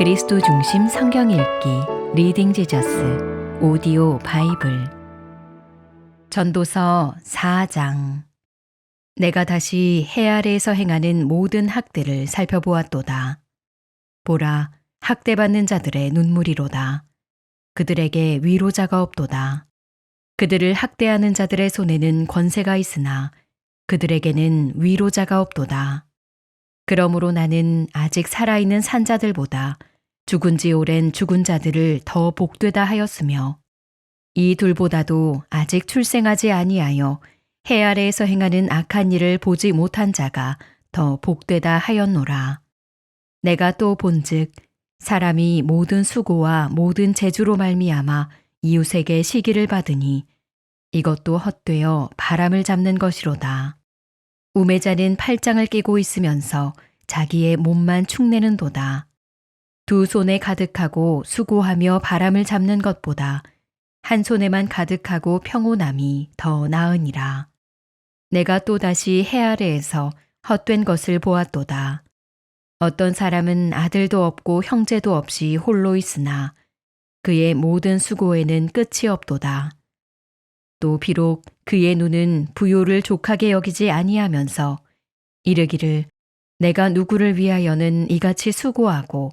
그리스도 중심 성경 읽기 리딩 지저스 오디오 바이블 전도서 4장 내가 다시 해 아래에서 행하는 모든 학대를 살펴보았도다. 보라 학대받는 자들의 눈물이로다. 그들에게 위로자가 없도다. 그들을 학대하는 자들의 손에는 권세가 있으나 그들에게는 위로자가 없도다. 그러므로 나는 아직 살아있는 산자들보다 죽은 지 오랜 죽은 자들을 더 복되다 하였으며 이 둘보다도 아직 출생하지 아니하여 해 아래에서 행하는 악한 일을 보지 못한 자가 더 복되다 하였노라. 내가 또 본즉 사람이 모든 수고와 모든 재주로 말미암아 이웃에게 시기를 받으니 이것도 헛되어 바람을 잡는 것이로다. 우매자는 팔짱을 끼고 있으면서 자기의 몸만 축내는 도다. 두 손에 가득하고 수고하며 바람을 잡는 것보다 한 손에만 가득하고 평온함이 더 나으니라. 내가 또다시 해 아래에서 헛된 것을 보았도다. 어떤 사람은 아들도 없고 형제도 없이 홀로 있으나 그의 모든 수고에는 끝이 없도다. 또 비록 그의 눈은 부요를 족하게 여기지 아니하면서 이르기를 내가 누구를 위하여는 이같이 수고하고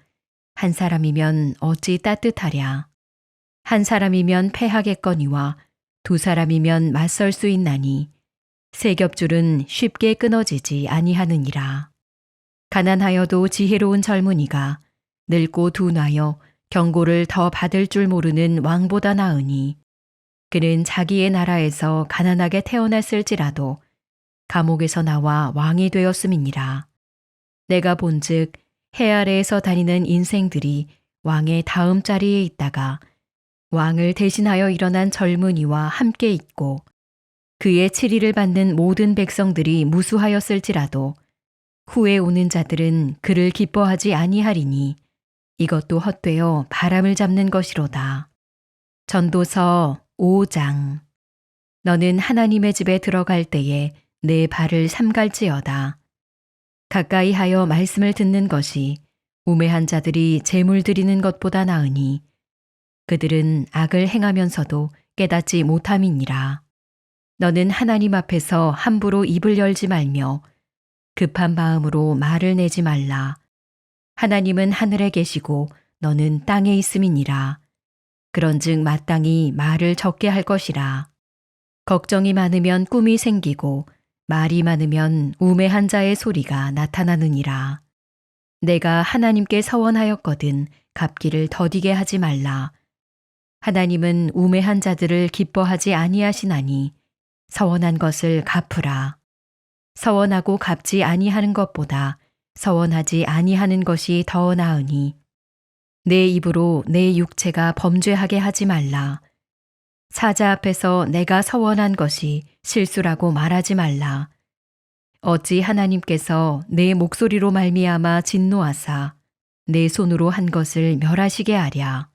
한 사람이면 어찌 따뜻하랴. 한 사람이면 패하겠거니와 두 사람이면 맞설 수 있나니 세 겹줄은 쉽게 끊어지지 아니하느니라. 가난하여도 지혜로운 젊은이가 늙고 둔하여 경고를 더 받을 줄 모르는 왕보다 나으니 그는 자기의 나라에서 가난하게 태어났을지라도 감옥에서 나와 왕이 되었음이니라. 내가 본즉 해 아래에서 다니는 인생들이 왕의 다음 자리에 있다가 왕을 대신하여 일어난 젊은이와 함께 있고 그의 치리를 받는 모든 백성들이 무수하였을지라도 후에 오는 자들은 그를 기뻐하지 아니하리니 이것도 헛되어 바람을 잡는 것이로다. 전도서 5장 너는 하나님의 집에 들어갈 때에 내 발을 삼갈지어다. 가까이 하여 말씀을 듣는 것이 우매한 자들이 재물 드리는 것보다 나으니 그들은 악을 행하면서도 깨닫지 못함이니라. 너는 하나님 앞에서 함부로 입을 열지 말며 급한 마음으로 말을 내지 말라. 하나님은 하늘에 계시고 너는 땅에 있음이니라. 그런즉 마땅히 말을 적게 할 것이라. 걱정이 많으면 꿈이 생기고 말이 많으면 우매한 자의 소리가 나타나느니라. 내가 하나님께 서원하였거든 갚기를 더디게 하지 말라. 하나님은 우매한 자들을 기뻐하지 아니하시나니 서원한 것을 갚으라. 서원하고 갚지 아니하는 것보다 서원하지 아니하는 것이 더 나으니 내 입으로 내 육체가 범죄하게 하지 말라. 사자 앞에서 내가 서원한 것이 실수라고 말하지 말라. 어찌 하나님께서 내 목소리로 말미암아 진노하사 내 손으로 한 것을 멸하시게 하랴.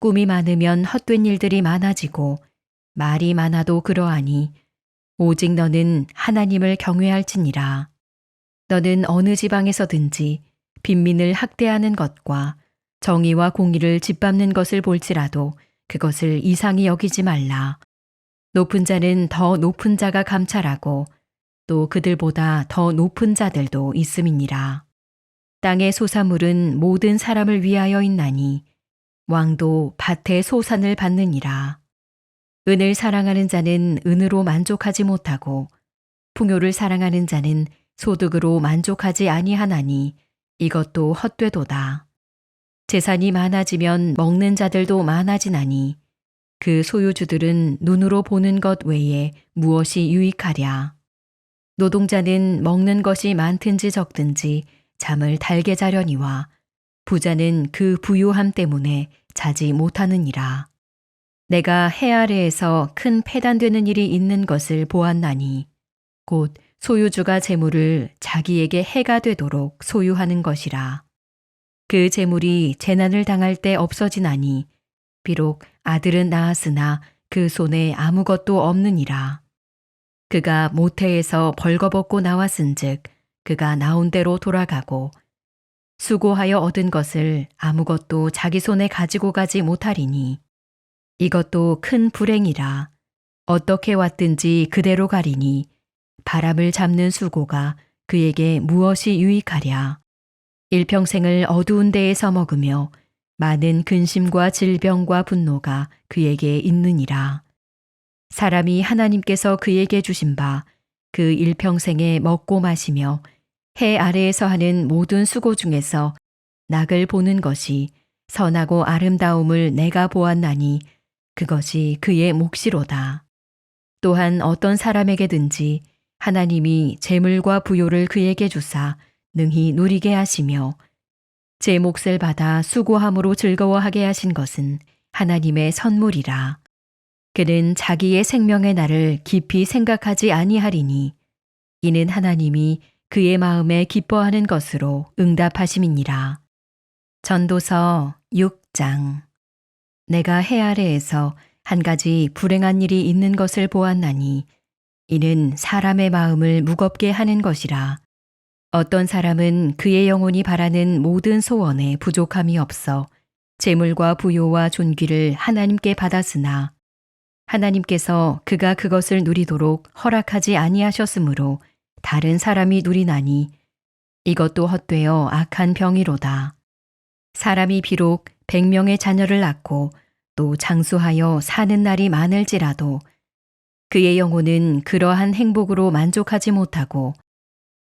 꿈이 많으면 헛된 일들이 많아지고 말이 많아도 그러하니 오직 너는 하나님을 경외할지니라. 너는 어느 지방에서든지 빈민을 학대하는 것과 정의와 공의를 짓밟는 것을 볼지라도 그것을 이상히 여기지 말라. 높은 자는 더 높은 자가 감찰하고 또 그들보다 더 높은 자들도 있음이니라. 땅의 소사물은 모든 사람을 위하여 있나니 왕도 밭의 소산을 받느니라. 은을 사랑하는 자는 은으로 만족하지 못하고 풍요를 사랑하는 자는 소득으로 만족하지 아니하나니 이것도 헛되도다. 재산이 많아지면 먹는 자들도 많아지나니 그 소유주들은 눈으로 보는 것 외에 무엇이 유익하랴. 노동자는 먹는 것이 많든지 적든지 잠을 달게 자려니와 부자는 그 부유함 때문에 자지 못하느니라. 내가 해 아래에서 큰 폐단되는 일이 있는 것을 보았나니 곧 소유주가 재물을 자기에게 해가 되도록 소유하는 것이라. 그 재물이 재난을 당할 때 없어지나니 비록 아들은 낳았으나 그 손에 아무것도 없느니라. 그가 모태에서 벌거벗고 나왔은즉 그가 나온 대로 돌아가고 수고하여 얻은 것을 아무것도 자기 손에 가지고 가지 못하리니 이것도 큰 불행이라 어떻게 왔든지 그대로 가리니 바람을 잡는 수고가 그에게 무엇이 유익하랴 일평생을 어두운 데에서 먹으며 많은 근심과 질병과 분노가 그에게 있느니라 사람이 하나님께서 그에게 주신 바 그 일평생에 먹고 마시며 해 아래에서 하는 모든 수고 중에서 낙을 보는 것이 선하고 아름다움을 내가 보았나니 그것이 그의 몫이로다. 또한 어떤 사람에게든지 하나님이 재물과 부요를 그에게 주사 능히 누리게 하시며 제 몫을 받아 수고함으로 즐거워하게 하신 것은 하나님의 선물이라. 그는 자기의 생명의 날을 깊이 생각하지 아니하리니 이는 하나님이 그의 마음에 기뻐하는 것으로 응답하심이니라. 전도서 6장 내가 해 아래에서 한 가지 불행한 일이 있는 것을 보았나니 이는 사람의 마음을 무겁게 하는 것이라. 어떤 사람은 그의 영혼이 바라는 모든 소원에 부족함이 없어 재물과 부요와 존귀를 하나님께 받았으나 하나님께서 그가 그것을 누리도록 허락하지 아니하셨으므로 다른 사람이 누리나니 이것도 헛되어 악한 병이로다. 사람이 비록 백명의 자녀를 낳고 또 장수하여 사는 날이 많을지라도 그의 영혼은 그러한 행복으로 만족하지 못하고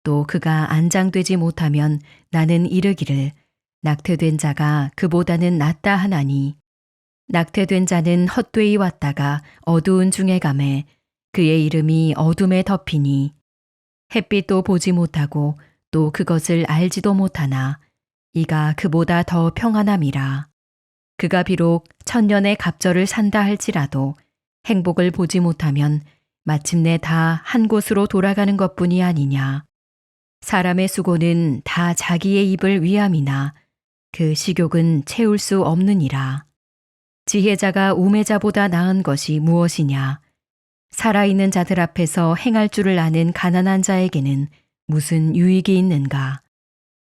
또 그가 안장되지 못하면 나는 이르기를 낙태된 자가 그보다는 낫다 하나니 낙태된 자는 헛되이 왔다가 어두운 중에 감에 그의 이름이 어둠에 덮이니 햇빛도 보지 못하고 또 그것을 알지도 못하나 이가 그보다 더 평안함이라. 그가 비록 천년의 갑절을 산다 할지라도 행복을 보지 못하면 마침내 다 한 곳으로 돌아가는 것뿐이 아니냐. 사람의 수고는 다 자기의 입을 위함이나 그 식욕은 채울 수 없느니라. 지혜자가 우매자보다 나은 것이 무엇이냐? 살아있는 자들 앞에서 행할 줄을 아는 가난한 자에게는 무슨 유익이 있는가?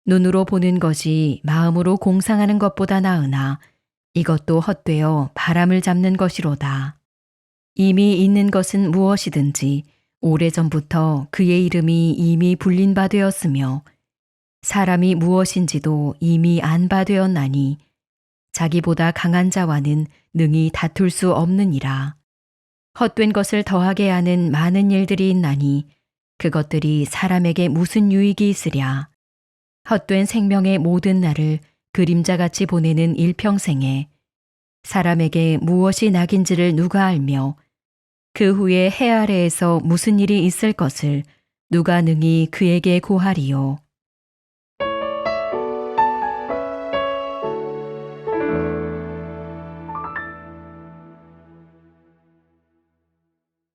눈으로 보는 것이 마음으로 공상하는 것보다 나으나 이것도 헛되어 바람을 잡는 것이로다. 이미 있는 것은 무엇이든지 오래전부터 그의 이름이 이미 불린 바 되었으며 사람이 무엇인지도 이미 안 바 되었나니 자기보다 강한 자와는 능히 다툴 수 없느니라. 헛된 것을 더하게 하는 많은 일들이 있나니 그것들이 사람에게 무슨 유익이 있으랴. 헛된 생명의 모든 날을 그림자같이 보내는 일평생에 사람에게 무엇이 낙인지를 누가 알며 그 후에 해 아래에서 무슨 일이 있을 것을 누가 능히 그에게 고하리요.